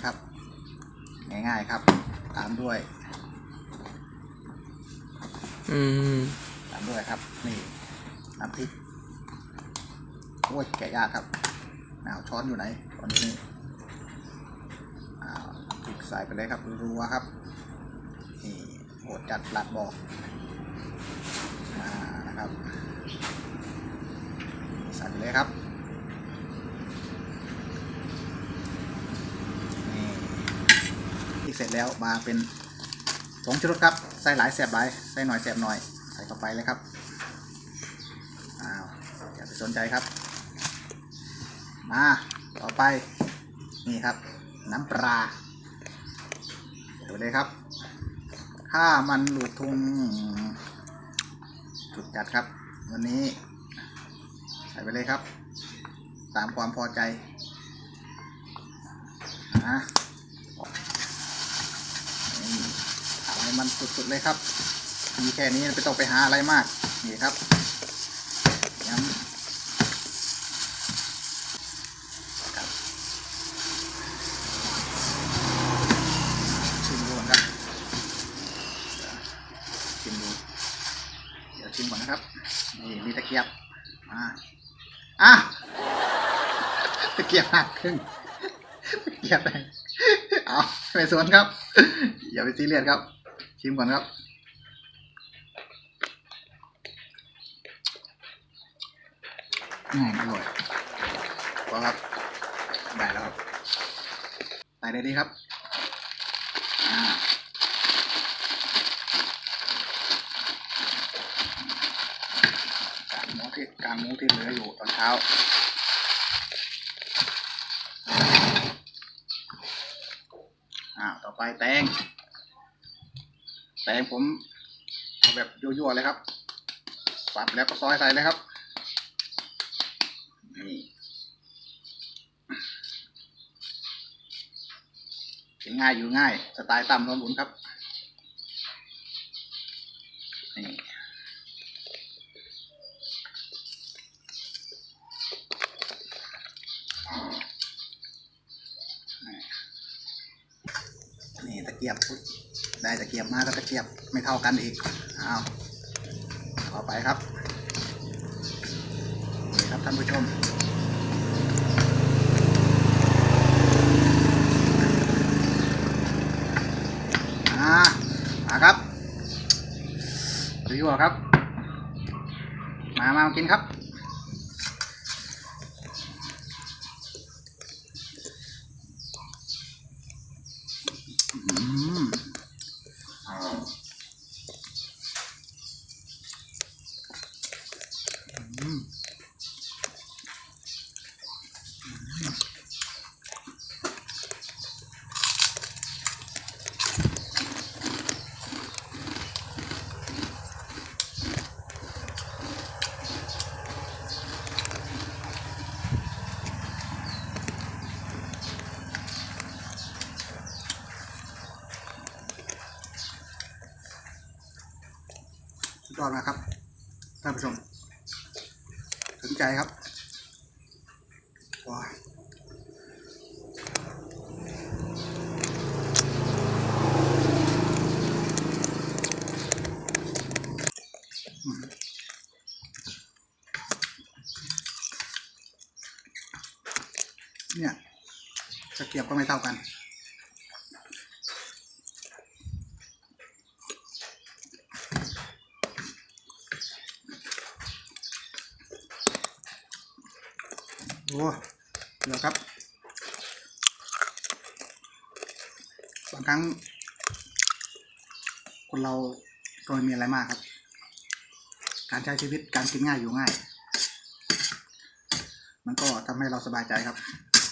เลยครับ ง่ายๆครับ ตามด้วย อืมตามด้วยครับ นี่น้ำพริกโอ้ยแกะยากครับอ้าวช้อนอยู่ไหนช้อนอยู่นี่อ้าวพริกใส่ไปเลยครับรัวๆครับนี่โหดจัดหลักบอกอ่านะครับใส่ไปเลยครับ นี่ที่เสร็จแล้วมาเป็นผงชูรสครับใส่หลายแสบหลายใส่หน่อยแสบหน่อยใส่เข้าไปเลยครับอ้าวอย่าไปสนใจครับ มาต่อไปนี่ครับ น้ำปลาเดี๋ยวเลยครับ ถ้ามันหลุดทุงจุดจัดครับ วันนี้ ใส่ไปเลยครับ ตามความพอใจนะนี่เอาให้ มันสุดๆเลยครับ มีแค่นี้ไม่ต้องไปหาอะไรมาก นี่ครับย้ำครับชิมดูก่อนครับชิมดู เดี๋ยวชิมก่อนนะครับ นี่มีตะเกียบมาอะตะเกียบหักครึ่งตะเกียบไปเอาไปสวนครับ อย่าไปซีเรียสครับ ชิมก่อนครับ อืมอร่อยพอครับ ได้แล้วครับใส่ได้ดีครับการหมูที่การหมูที่เหลืออยู่ตอนเช้าอ่าต่อไปแตง แตงผมเอาแบบยั่วๆเลยครับ สับแล้วก็ซอยใส่เลยครับ นี่กินง่ายอยู่ง่าย สไตล์ตำร้อนหมุนครับ นี่นี่ตะเกียบอุ๊ย ได้ตะเกียบมาก็ตะเกียบไม่เท่ากันอีกอ้าวต่อไปครับนี่ครับท่านผู้ชมอ่ามาครับรีวิวครับ มามากินครับ ยอดมากครับท่านผู้ชมถึงใจครับว้าเนี่ยตะเกียบก็ไม่เท่ากัน โอ้เดี๋ยวครับ บางครั้ง คนเราก็ไม่มีอะไรมากครับ การใช้ชีวิตการกินง่ายอยู่ง่าย มันก็ทำให้เราสบายใจครับ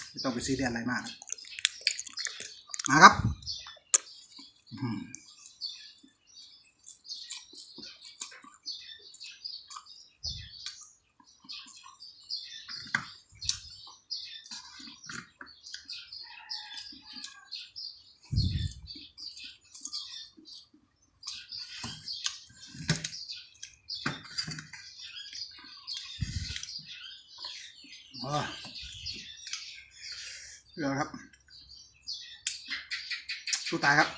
ไม่ต้องไปซีเรียสอะไรมาก มาครับ อื้อหือโอ้เดี๋ยวครับสู้ตายครับ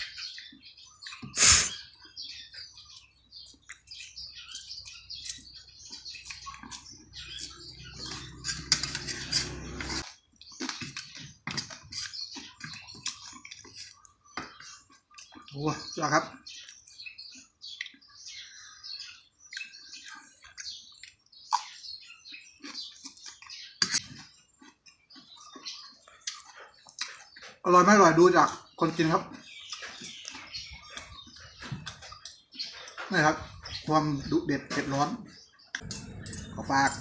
โอ้จ้าครับ อร่อยไม่อร่อยดูจากคนกินครับนี่ครับ ความดุเด็ดเผ็ดร้อน ขอฝาก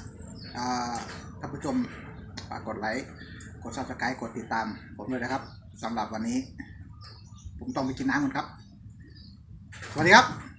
ท่านผู้ชมฝากกดไลค์กดซับสไครต์กดติดตาม ผมด้วยนะครับสำหรับวันนี้ ผมต้องไปกินน้ำกันครับ สวัสดีครับ